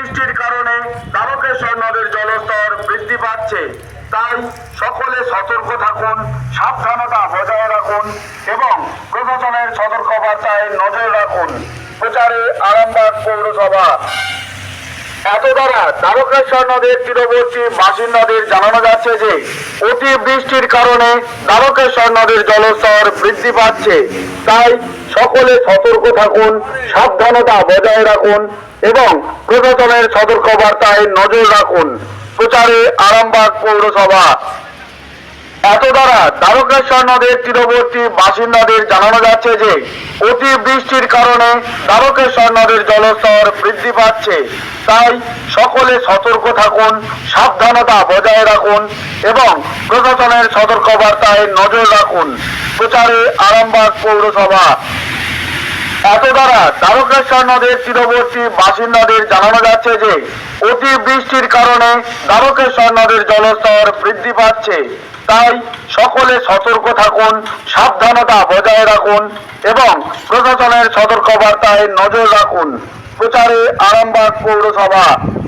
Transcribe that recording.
বৃষ্টির কারণে তারকেশ্বর নদের জলস্তর বৃদ্ধি পাচ্ছে। তাই সকলে সতর্ক থাকুন, সাবধানতা বজায় রাখুন এবং প্রশাসনের সতর্কবার্তায় নজর রাখুন। প্রচারে আরামবাগ পৌরসভা। এত দ্বারা দ্বারকেশ্বর নদের তীরবর্তী বাসিন্দাদের জানানো যাচ্ছে যে কারণে দ্বারকেশ্বর নদের জলস্তর বৃদ্ধি পাচ্ছে। তাই সকলে সতর্ক থাকুন, সাবধানতা বজায় রাখুন এবং প্রশাসনের সতর্কবার্তায় নজর রাখুন। প্রচারে আরামবাগ পৌরসভা। এত দ্বারা দ্বারকেশ্বর নদের তীরবর্তী বাসিন্দাদের জানানো যাচ্ছে যে অতি বৃষ্টির কারণে দ্বারকেশ্বর নদের জলস্তর বৃদ্ধি পাচ্ছে। তাই সকলে সতর্ক থাকুন, সাবধানতা বজায় রাখুন এবং প্রশাসনের সতর্কবার্তায় নজর রাখুন। প্রচারে আরামবাগ পৌরসভা। এত দ্বারা দ্বারকেশ্বর নদের তীরবর্তী বাসিন্দাদের জানানো যাচ্ছে যে অতি বৃষ্টির কারণে দ্বারকেশ্বর নদের জলস্তর বৃদ্ধি পাচ্ছে। তাই সকলে সতর্ক থাকুন, সাবধানতা বজায় রাখুন এবং প্রশাসনের সতর্কবার্তায় নজর রাখুন। প্রচারে আরামবাগ পৌরসভা।